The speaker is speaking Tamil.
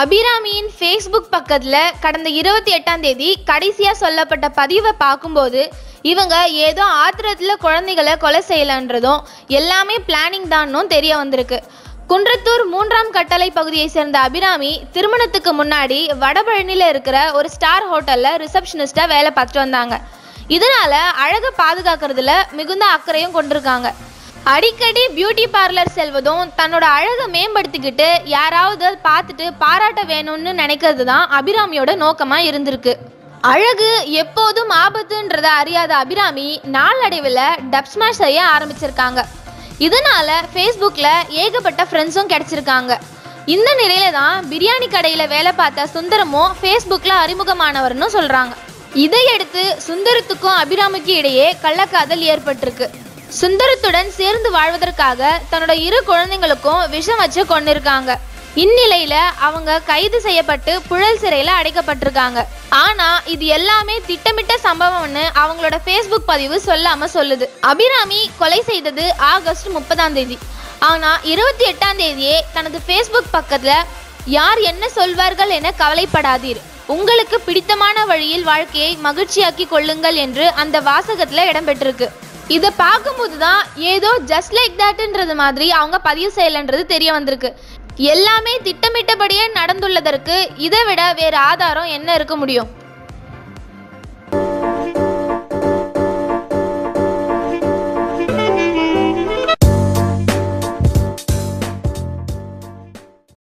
அபிராமியின் ஃபேஸ்புக் பக்கத்தில் கடந்த இருபத்தி எட்டாம் தேதி கடைசியாக சொல்லப்பட்ட பதிவை பார்க்கும்போது இவங்க ஏதோ ஆத்திரத்தில் குழந்தைகளை கொலை செய்யலன்றதும் எல்லாமே பிளானிங் தான்னும் தெரிய வந்திருக்கு. குன்றத்தூர் மூன்றாம் கட்டளை பகுதியை சேர்ந்த அபிராமி திருமணத்துக்கு முன்னாடி வடபழனியில் இருக்கிற ஒரு ஸ்டார் ஹோட்டலில் ரிசப்ஷனிஸ்டாக வேலை பார்த்துட்டு வந்தாங்க. இதனால அழகை பாதுகாக்கிறதுல மிகுந்த அக்கறையும் கொண்டிருக்காங்க. அடிக்கடி பியூட்டி பார்லர் செல்வதும் தன்னோட அழகை மேம்படுத்திக்கிட்டு யாராவது பார்த்துட்டு பாராட்ட வேணும்னு நினைக்கிறது தான் அபிராமியோட நோக்கமாக இருந்திருக்கு. அழகு எப்போதும் ஆபத்துன்றதை அறியாத அபிராமி நாளடைவில் டப் ஸ்மாஷ் செய்ய ஆரம்பிச்சிருக்காங்க. இதனால ஃபேஸ்புக்கில் ஏகப்பட்ட ஃப்ரெண்ட்ஸும் கிடச்சிருக்காங்க. இந்த நிலையில தான் பிரியாணி கடையில் வேலை பார்த்த சுந்தரமும் ஃபேஸ்புக்கில் அறிமுகமானவர்னு சொல்கிறாங்க இதையடுத்து சுந்தரத்துக்கும் அபிராமிக்கும் இடையே கள்ளக்காதல் ஏற்பட்டிருக்கு. சுந்தரத்துடன் சேர்ந்து வாழ்வதற்காக தன்னோட இரு குழந்தைங்களுக்கும் விஷம் வச்சு கொண்டிருக்காங்க. இந்நிலையில அவங்க கைது செய்யப்பட்டு புழல் சிறையில அடைக்கப்பட்டிருக்காங்க. ஆனா இது எல்லாமே திட்டமிட்ட சம்பவம்னு அவங்களோட ஃபேஸ்புக் பதிவு சொல்லாம சொல்லுது. அபிராமி கொலை செய்தது ஆகஸ்ட் முப்பதாம் தேதி. ஆனா இருபத்தி எட்டாம் தேதியே தனது ஃபேஸ்புக் பக்கத்துல யார் என்ன சொல்வார்கள் என கவலைப்படாதீர். உங்களுக்கு பிடித்தமான வழியில் வாழ்க்கையை மகிழ்ச்சியாக்கி கொள்ளுங்கள் என்று அந்த வாசகத்துல இடம்பெற்றிருக்கு. இதை பார்க்கும்போது தான் ஏதோ ஜஸ்ட் லைக் தட்ன்றது மாதிரி அவங்க பதிவு செய்யலைன்றது தெரிய வந்திருக்கு. எல்லாமே திட்டமிட்டபடியே நடந்துள்ளதற்கு இதை விட வேறு ஆதாரம் என்ன இருக்க முடியும்?